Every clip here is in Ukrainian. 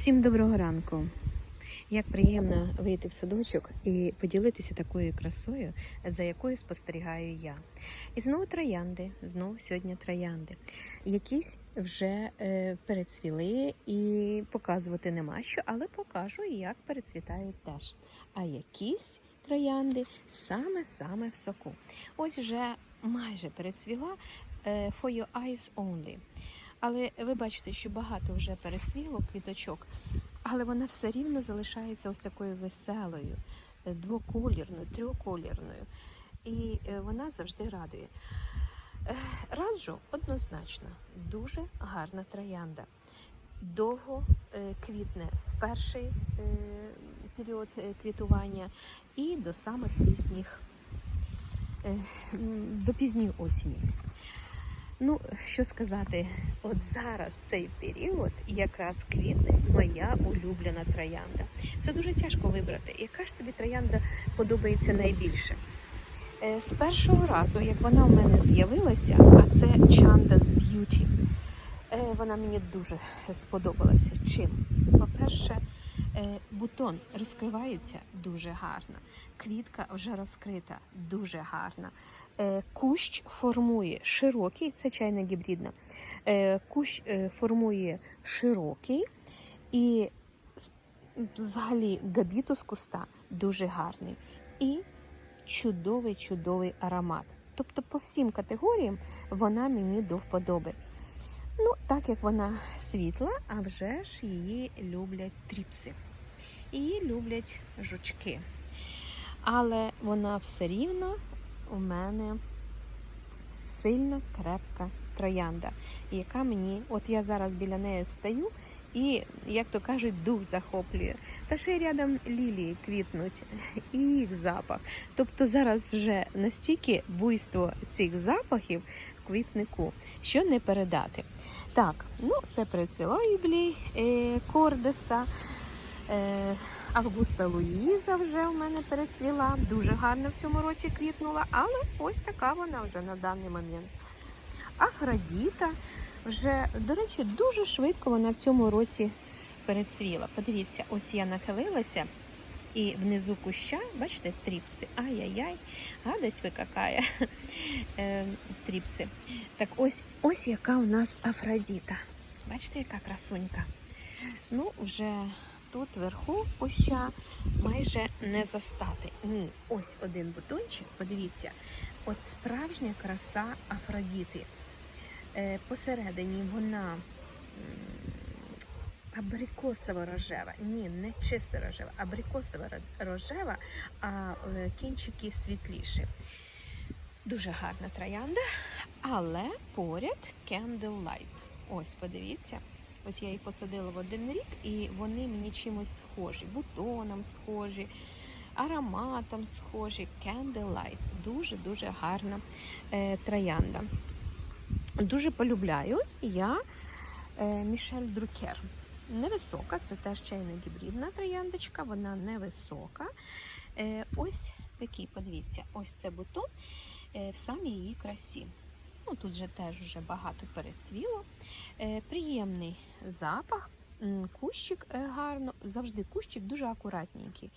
Всім доброго ранку. Як приємно вийти в садочок і поділитися такою красою, за якою спостерігаю я. І знову троянди, знову сьогодні троянди. Якісь вже е, перецвіли і показувати нема що, але покажу, як перецвітають теж. А якісь троянди саме-саме в соку. Ось вже майже перецвіла е, For Your Eyes Only. Але ви бачите, що багато вже перецвіло квіточок, але вона все рівно залишається ось такою веселою, е, двоколірною, трьохколірною. І е, вона завжди радує. Е, Раджу однозначно, дуже гарна троянда. Довго квітне в перший період квітування і до самих пізніх, до пізньої осені. Ну, що сказати, от зараз цей період якраз квітне моя улюблена троянда. Це дуже тяжко вибрати. Яка ж тобі троянда подобається найбільше? Е, З першого разу, як вона в мене з'явилася, а це Chanda's Beauty, е, вона мені дуже сподобалася. Чим? По-перше, е, бутон розкривається дуже гарно, квітка вже розкрита дуже гарна. Е, Кущ формує широкий, це чайна гібридна. Е, Кущ е, формує широкий і взагалі габітус куста дуже гарний. І чудовий, чудовий аромат. Тобто по всім категоріям вона мені до вподоби. Ну, так як вона світла, а вже ж її люблять тріпси. Її люблять жучки. Але вона все рівно у мене сильна, крепка троянда, яка мені, от я зараз біля неї стою, і, як то кажуть, дух захоплює. Та ще й рядом лілії квітнуть, і їх запах. Тобто зараз вже настільки буйство цих запахів в квітнику, що не передати. Так, ну це юблій е, Кордеса. Е, Августа Луїза вже в мене перецвіла. Дуже гарно в цьому році квітнула, але ось така вона вже на даний момент. Афродіта вже, до речі, дуже швидко вона в цьому році перецвіла. Подивіться, ось я нахилилася, і внизу куща, бачите, тріпси. Ай-яй-яй, гадость ви какая. Е, тріпси. Так ось, ось яка у нас Афродіта. Бачите, яка красунька. Ну, вже тут вверху куща майже не застати. Ні, ось один бутончик, подивіться, от справжня краса Афродіти. Е, посередині вона абрикосово рожева. Ні, не чисто рожева, абрикосово рожева, а е, кінчики світліші. Дуже гарна троянда, але поряд Candlelight. Ось, подивіться. Ось я їх посадила в один рік, і вони мені чимось схожі, бутоном схожі, ароматом схожі. Candlelight. Дуже-дуже гарна е, троянда. Дуже полюбляю я е, Мішель Друкер. Невисока, це теж чайна гібридна трояндочка, вона невисока. Е, ось такий, подивіться, ось це бутон е, в самій її красі. Ну, тут же теж вже багато перецвіло. Е, приємний запах, кущик е, гарно, завжди кущик дуже акуратненький.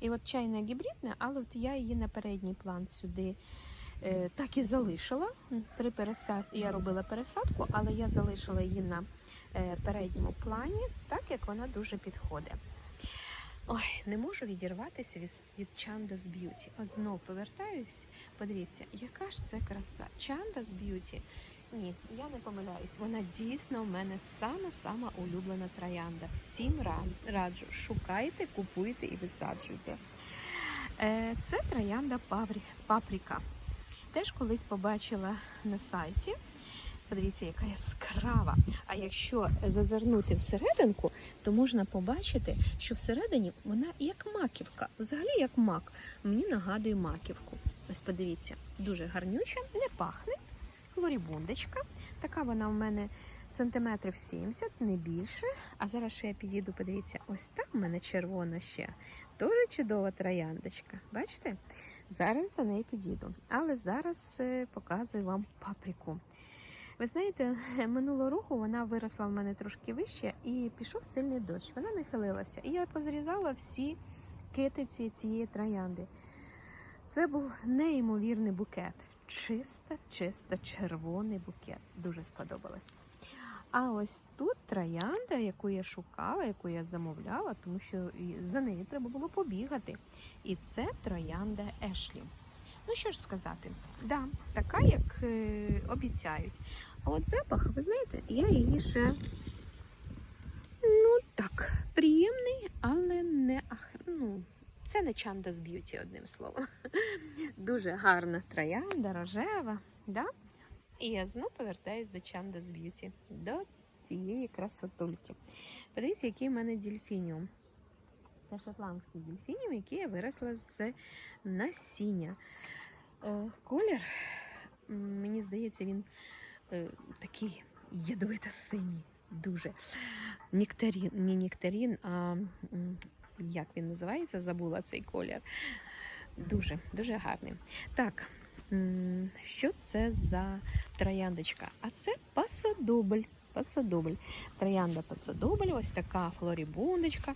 І от чайна гібридна, але от я її на передній план сюди е, так і залишила. При пересад... Я робила пересадку, але я залишила її на передньому плані, так як вона дуже підходить. Ой, не можу відірватися від, від Chanda's Beauty. От знову повертаюсь. Подивіться, яка ж це краса. Chanda's Beauty. Ні, я не помиляюсь. Вона дійсно в мене сама-сама улюблена троянда. Всім раджу. Шукайте, купуйте і висаджуйте. Е, Це троянда Паприка. Теж колись побачила на сайті. Подивіться, яка яскрава. А якщо зазирнути всерединку, то можна побачити, що всередині вона як маківка, взагалі як мак. Мені нагадує маківку. Ось подивіться, дуже гарнюча, не пахне. Флорібундочка. Така вона в мене сантиметрів 70, не більше. А зараз ще я підійду, подивіться, ось так в мене червона ще. Дуже чудова трояндочка. Бачите? Зараз до неї підійду. Але зараз е, показую вам паприку. Ви знаєте, минулого року вона виросла в мене трошки вище і пішов сильний дощ. Вона не хилилася. І я позрізала всі китиці цієї троянди. Це був неймовірний букет. Чисто, чисто червоний букет. Дуже сподобалось. А ось тут троянда, яку я шукала, яку я замовляла, тому що за нею треба було побігати. І це троянда Ешлі. Ну що ж сказати, да, така, як е, обіцяють. А от запах, ви знаєте, я її ще ну так, приємний, але не ну, це не Чандас Б'юті, одним словом. Дуже гарна троянда, рожева. Да? І я знову повертаюсь до Чандас Б'юті, до цієї красотульки. Подивіться, який в мене дельфініум. Це шотландський дельфініум, який я виросла з насіння. Е, колір, мені здається, він е, такий ядовито-синій. Дуже. Нектарін, не нектарін, а як він називається? Забула цей колір. Дуже, дуже гарний. Так, що це за трояндочка? А це пасадобль. Пасадобль. Троянда пасадобль, ось така флорібундочка.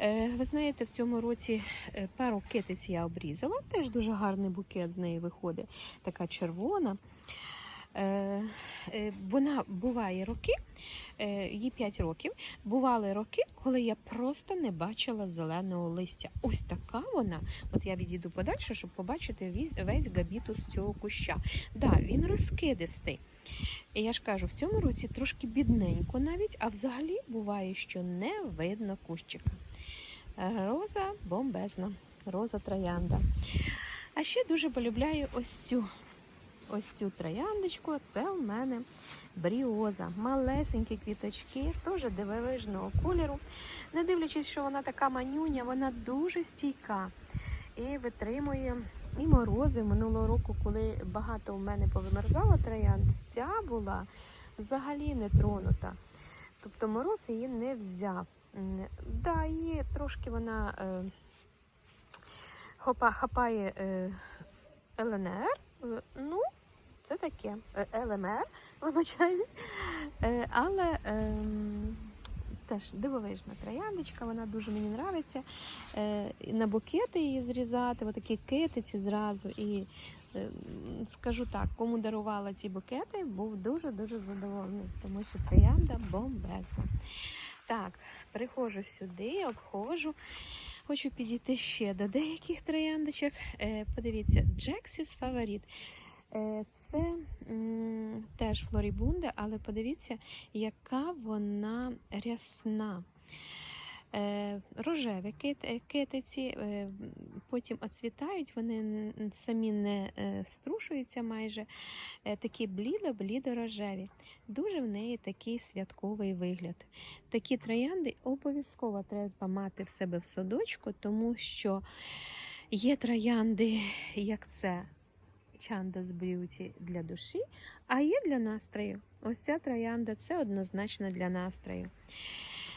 Е, ви знаєте, в цьому році е, пару китиць я обрізала. Теж дуже гарний букет з неї виходить. Така червона. Е, е, Вона буває роки, е, їй 5 років. Бували роки, коли я просто не бачила зеленого листя. Ось така вона. От я відійду подальше, щоб побачити весь, габітус цього куща. Да, він розкидистий. І я ж кажу, в цьому році трошки бідненько навіть, а взагалі буває, що не видно кущика. Роза бомбезна, роза троянда. А ще дуже полюбляю ось цю. Ось цю трояндочку. Це в мене бріоза. Малесенькі квіточки, теж дивовижного кольору. Не дивлячись, що вона така манюня, вона дуже стійка і витримує і морози. Минулого року, коли багато в мене повимерзало троянд, ця була взагалі не тронута. Тобто мороз її не взяв. Да, її трошки вона е, хопа, хапає е, ЛНР. Е, Ну, це таке Е, ЛМР, вибачаюсь. Е, але ем, теж дивовижна трояндочка, вона дуже мені подобається. На букети її зрізати, отакі китиці зразу. І е, скажу так, кому дарувала ці букети, був дуже-дуже задоволений, тому що троянда бомбезна. Так, приходжу сюди, обходжу. Хочу підійти ще до деяких трояндочок. Е, подивіться, Джексіс фаворит. Е, Це м, теж флорібунда, але подивіться, яка вона рясна. Е, Рожеві китиці, е, потім оцвітають, вони самі не е, струшуються майже. Такі блідо-блідо-рожеві. Дуже в неї такий святковий вигляд. Такі троянди обов'язково треба мати в себе в садочку, тому що є троянди, як це Чандас Б'юті для душі, а є для настрою. Ось ця троянда це однозначно для настрою.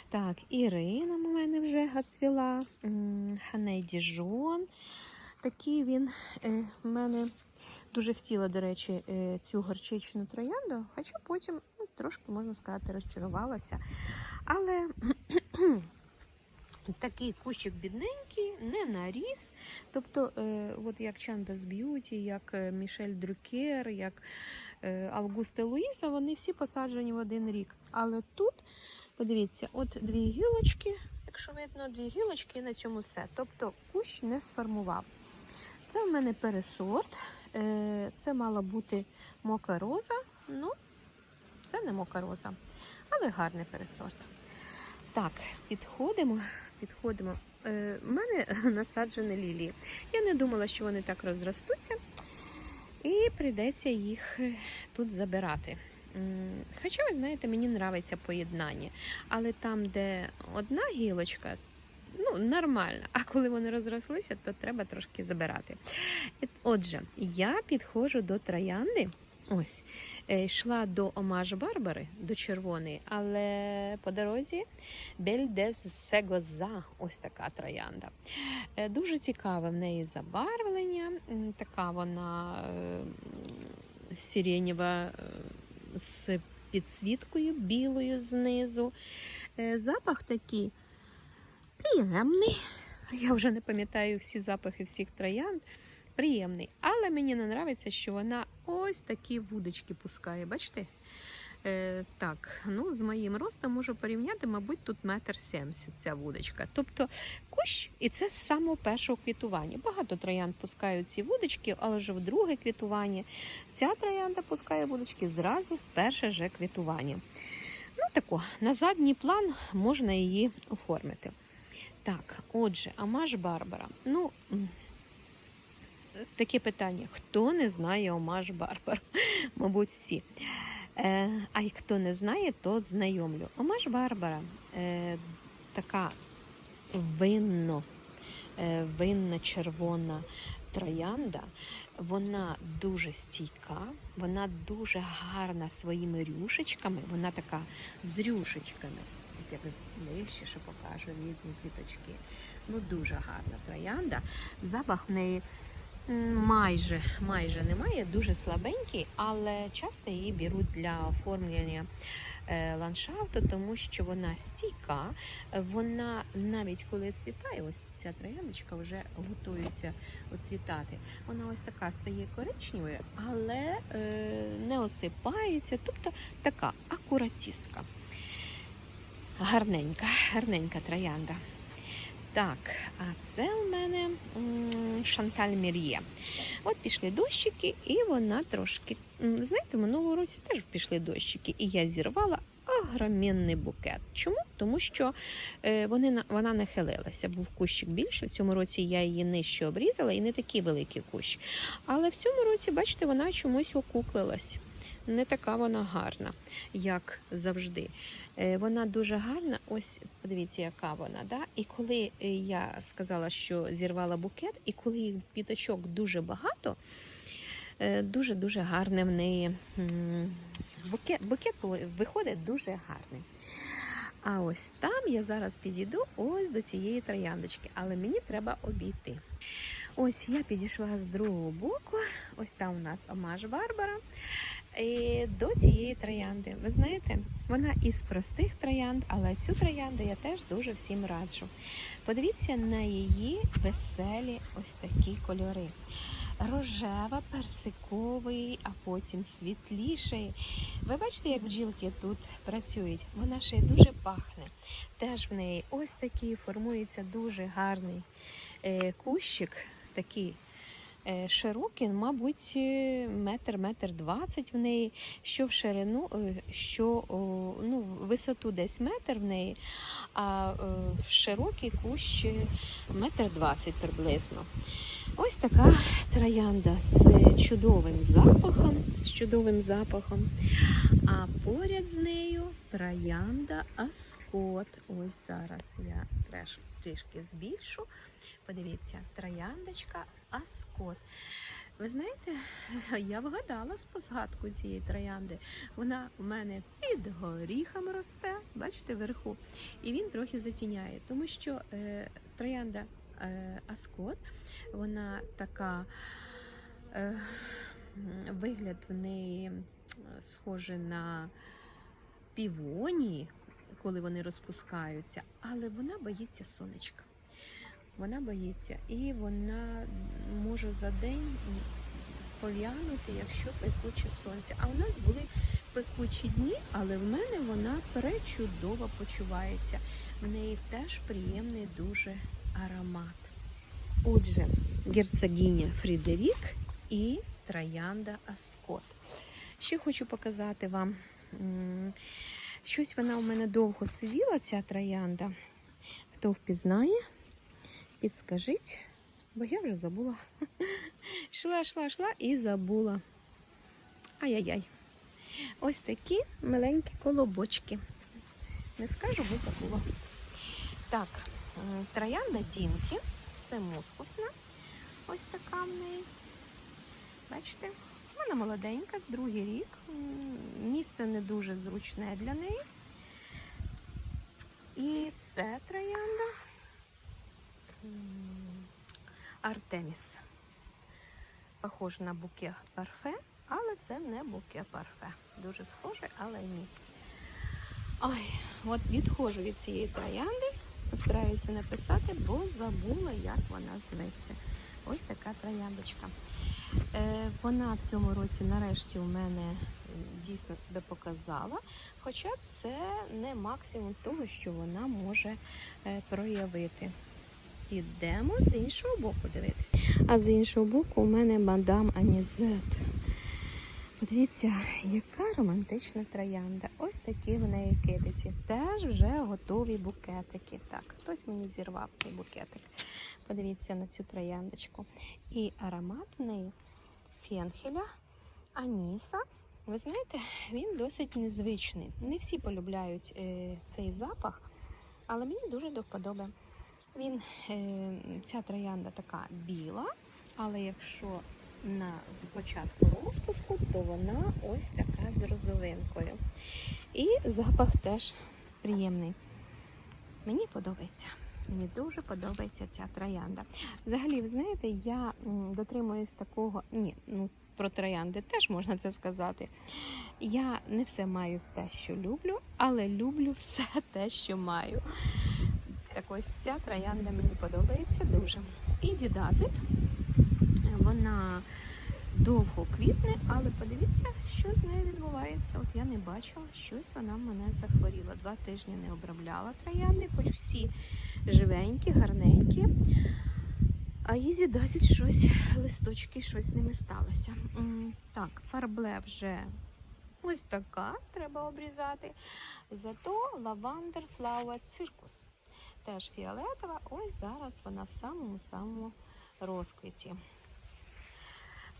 Так, Ірина у мене вже оцвіла, м, Ханей Діжон. Такий він е, в мене дуже хотіла, до речі, е, цю горчичну троянду, хоча потім ну, трошки, можна сказати, розчарувалася. Але такий кущик бідненький, не наріс. Тобто, е, от як Чандас Б'юті, як Мішель Дрюкер, як Августе Луїза, вони всі посаджені в один рік. Але тут, подивіться, от дві гілочки, якщо видно, дві гілочки і на цьому все. Тобто кущ не сформував. Це в мене пересорт. Е, Це мала бути мока роза. Ну, це не мока роза, але гарний пересорт. Так, підходимо. підходимо. Е, У мене насаджені лілії. Я не думала, що вони так розростуться, і прийдеться їх е, тут забирати. Хоча, ви знаєте, мені подобається поєднання. Але там, де одна гілочка, ну, нормально. А коли вони розрослися, то треба трошки забирати. Отже, я підходжу до троянди. Ось, е, йшла до Омаж Барбари, до червоної, але по дорозі Бель дес Сегоза, ось така троянда. Е, Дуже цікаве в неї забарвлення. Така вона е, сиренєва, е, з підсвіткою білою знизу. Е, Запах такий приємний. Я вже не пам'ятаю всі запахи всіх троянд. Приємний. Але мені не подобається, що вона ось такі вудочки пускає. Бачите? Е, так, ну з моїм ростом можу порівняти, мабуть, тут метр сімдесят ця вудочка. Тобто кущ, і це з самого першого квітування. Багато троянд пускають ці вудочки, але вже в друге квітування. Ця троянда пускає вудочки зразу в перше же квітування. Ну, тако, на задній план можна її оформити. Так, отже, Амаш Барбара. Ну, таке питання: хто не знає Омаш Барбара? Мабуть, всі. Е, а хто не знає, то знайомлю. Омаш Барбара е, така винно, е, винна червона троянда. Вона дуже стійка, вона дуже гарна своїми рюшечками. Вона така з рюшечками. Я ближче ще покажу різні квіточки. Ну, дуже гарна троянда. Запах в неї майже, майже немає, дуже слабенький, але часто її беруть для оформлення е, ландшафту, тому що вона стійка, вона навіть коли цвітає, ось ця трояндочка вже готується оцвітати. Вона ось така стає коричневою, але е, не осипається, тобто така акуратістка. Гарненька, гарненька троянда. Так, а це у мене Шанталь Мір'є. От пішли дощики, і вона трошки. Знаєте, минулого році теж пішли дощики, і я зірвала огроменний букет. Чому? Тому що е, вони, на- вона нахилилася. Був кущик більше. В цьому році я її нижче обрізала і не такий великий кущ. Але в цьому році, бачите, вона чомусь окуклилась. Не така вона гарна, як завжди. Е, Вона дуже гарна. Ось подивіться, яка вона. Да? І коли е, я сказала, що зірвала букет, і коли їх піточок дуже багато, е, дуже-дуже гарне в неї букет, букет виходить дуже гарний. А ось там я зараз підійду ось до цієї трояндочки, але мені треба обійти. Ось я підійшла з другого боку. Ось там у нас Омаж Барбара. І до цієї троянди. Ви знаєте, вона із простих троянд, але цю троянду я теж дуже всім раджу. Подивіться на її веселі ось такі кольори. Рожева, персиковий, а потім світліший. Ви бачите, як бджілки тут працюють? Вона ще й дуже пахне. Теж в неї ось такий формується дуже гарний е, кущик, такий е, широкий, мабуть, е, метр, метр двадцять в неї, що в ширину, е, що ну, висоту десь метр в неї, а в широкий кущ метр двадцять приблизно. Ось така троянда з чудовим запахом, з чудовим запахом. А поряд з нею троянда Аскот. Ось зараз я треш, трішки збільшу. Подивіться, трояндочка Аскот. Ви знаєте, я вгадала з позгадку цієї троянди. Вона в мене під горіхом росте, бачите, вверху. І він трохи затіняє, тому що е, троянда е, Аскот, вона така. Е, вигляд в неї схожий на півонії, коли вони розпускаються, але вона боїться сонечка. Вона боїться, і вона може за день пов'янути, якщо пекуче сонце. А у нас були пекучі дні, але в мене вона пречудово почувається. В неї теж приємний дуже аромат. Отже, герцогиня Фрідерік і троянда Аскот. Ще хочу показати вам. Щось вона у мене довго сиділа, ця троянда. Хто впізнає, підскажіть, бо я вже забула. Йшла, йшла, йшла і забула. Ай-яй-яй. Ось такі миленькі колобочки. Не скажу, бо забула. Так, троянда Дінки. Це мускусна. Ось така в неї. Бачите? Вона молоденька, другий рік. Місце не дуже зручне для неї. І це троянда Артеміс. Похоже на буке парфе, але це не буке парфе. Дуже схоже, але ні. Ой, от відходжу від цієї троянди, постараюся написати, бо забула, як вона зветься. Ось така трояндочка. Е, вона в цьому році нарешті у мене дійсно себе показала, хоча це не максимум того, що вона може е, проявити. Ідемо з іншого боку дивитися. А з іншого боку у мене мадам Анізет. Подивіться, яка романтична троянда. Ось такі в неї китиці. Теж вже готові букетики. Так, хтось мені зірвав цей букетик. Подивіться на цю трояндочку. І аромат в неї фенхеля, аніса. Ви знаєте, він досить незвичний. Не всі полюбляють е, цей запах, але мені дуже до вподоби. Він, е, ця троянда така біла, але якщо на початку розпуску, то вона ось така з розовинкою. І запах теж приємний. Мені подобається. Мені дуже подобається ця троянда. Взагалі, ви знаєте, я дотримуюсь такого. Ні, ну про троянди теж можна це сказати. Я не все маю те, що люблю, але люблю все те, що маю. Так ось ця троянда мені подобається дуже. І дідазит. Вона довго квітне, але подивіться, що з нею відбувається. От я не бачила, щось вона в мене захворіла. Два тижні не обробляла троянди, хоч всі живенькі, гарненькі. А їзі досить щось, листочки, щось з ними сталося. Так, фарбле вже ось така, треба обрізати. Зато лавандер флауа циркус. Теж фіолетова. Ось зараз вона в самому-самому розквіті.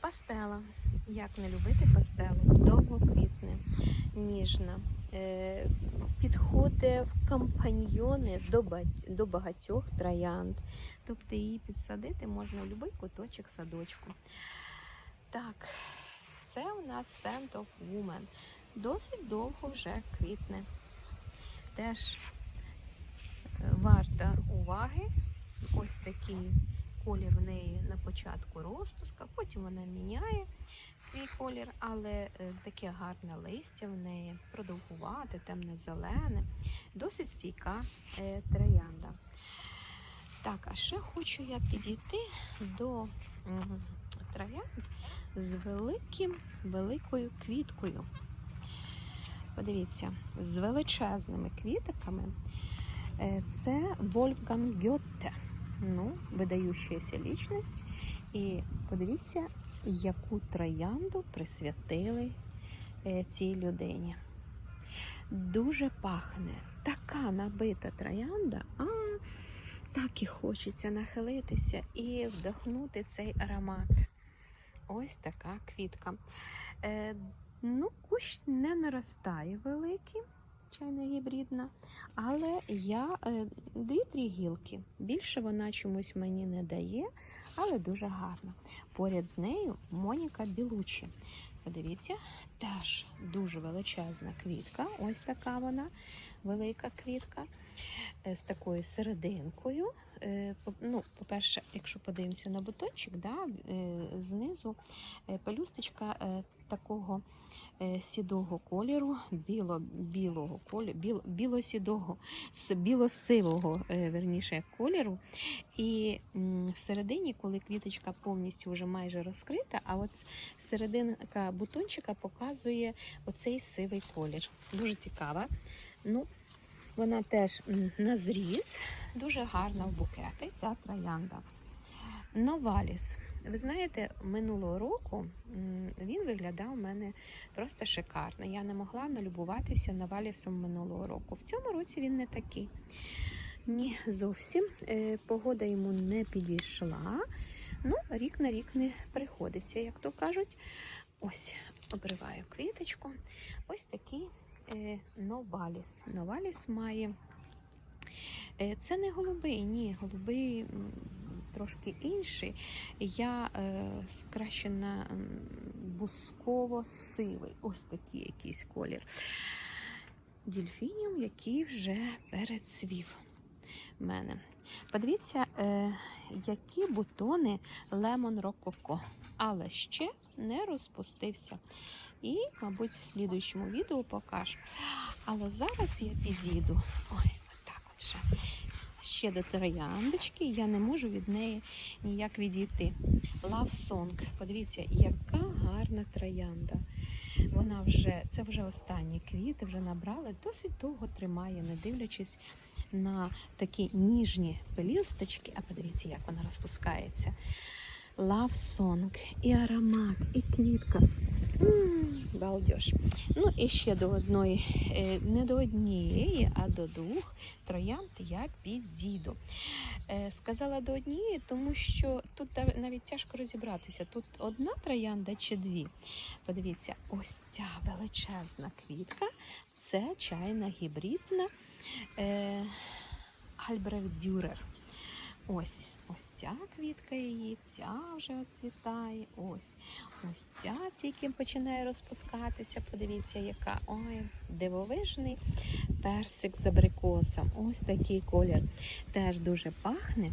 Пастела. Як не любити пастелу? Довго квітне, ніжна. Е, підходить в компаньйони до, багатьох троянд. Тобто її підсадити можна в будь-який куточок садочку. Так, це у нас Scent of Woman. Досить довго вже квітне. Теж е, варта уваги. Ось такий колір в неї на початку розпуска, потім вона міняє свій колір, але е, таке гарне листя в неї, продовгувате, темне-зелене, досить стійка е, троянда. Так, а ще хочу я підійти до троянд з великим, великою квіткою. Подивіться, з величезними квітиками. Е, Це Вольфганг Гьотте. Ну, видающаяся лічність. І подивіться, яку троянду присвятили е, цій людині. Дуже пахне. Така набита троянда, а так і хочеться нахилитися і вдохнути цей аромат. Ось така квітка. Е, ну, кущ не наростає великий, чайна гібридна, але я е, дві-три гілки. Більше вона чомусь мені не дає, але дуже гарна. Поряд з нею Моніка Білучі. Подивіться, теж дуже величезна квітка. Ось така вона, велика квітка е, з такою серединкою. Е, Ну, по-перше, якщо подивимося на бутончик, да, е, знизу е, пелюсточка такого сідого кольору, біло-сідого, біло-сивого, верніше, кольору. І всередині, коли квіточка повністю вже майже розкрита, а от серединка бутончика показує оцей сивий колір. Дуже цікава. Ну, вона теж на зріз, дуже гарна в букети, ця троянда. Новаліс. Ви знаєте, минулого року він виглядав у мене просто шикарно. Я не могла налюбуватися Новалісом минулого року. В цьому році він не такий. Ні, зовсім. Е, Погода йому не підійшла. Ну, рік на рік не приходиться, як то кажуть. Ось, обриваю квіточку. Ось такий новаліс. Новаліс має. Е, це не голубий, ні, голубий трошки інший. Я е, краще на бусково-сивий. Ось такий якийсь колір. Дільфініум, який вже перецвів. мене. Подивіться, е, які бутони лемон рококо, але ще не розпустився. І, мабуть, в слідуючому відео покажу. Але зараз я підійду. Ой, отак от ще. Ще до трояндочки, я не можу від неї ніяк відійти. Love Song. Подивіться, яка гарна троянда. Вона вже, це вже останні квіти, вже набрали, досить довго тримає, не дивлячись на такі ніжні пелюсточки. А подивіться, як вона розпускається. Love Song, і аромат, і квітка. Балдеж. Ну і ще до одної, е, не до однієї, а до двох троянд я підійду. Е, Сказала до однієї, тому що тут навіть тяжко розібратися. Тут одна троянда чи дві. Подивіться, ось ця величезна квітка це чайна гібридна е, Альбрехт Дюрер. Ось. Ось ця квітка її, ця вже оцвітає. Ось. Ось ця тільки починає розпускатися. Подивіться, яка ой, дивовижний персик з абрикосом. Ось такий колір. Теж дуже пахне.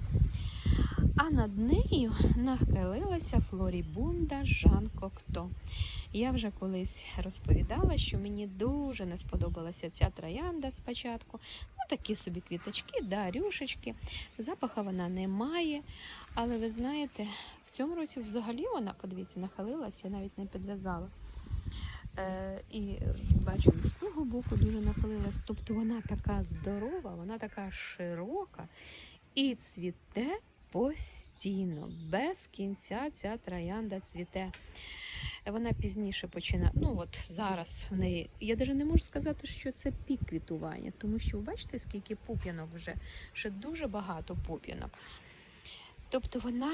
А над нею нахилилася флорібунда Жан Кокто. Я вже колись розповідала, що мені дуже не сподобалася ця троянда спочатку. Ну, такі собі квіточки, да, рюшечки. Запаха вона не має. Але ви знаєте, в цьому році взагалі вона, подивіться, нахилилася, я навіть не підв'язала. Е, і е, бачу, з того боку дуже нахилилась. Тобто вона така здорова, вона така широка і цвіте постійно, без кінця ця троянда цвіте. Вона пізніше починає. Ну от зараз в неї. Я навіть не можу сказати, що це пік квітування, тому що бачите, скільки пуп'янок вже, ще дуже багато пуп'янок. Тобто вона,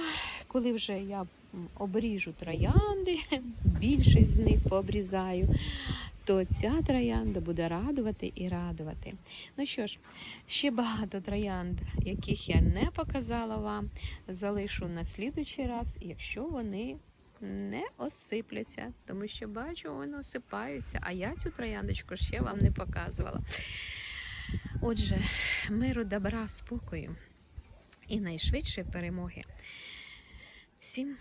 коли вже я обріжу троянди, більшість з них пообрізаю, то ця троянда буде радувати і радувати. Ну що ж, ще багато троянд, яких я не показала вам, залишу на слідуючий раз, якщо вони не осипляться, тому що бачу, вони осипаються, а я цю трояндочку ще вам не показувала. Отже, миру, добра, спокою і найшвидшої перемоги. Всім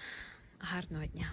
гарного дня!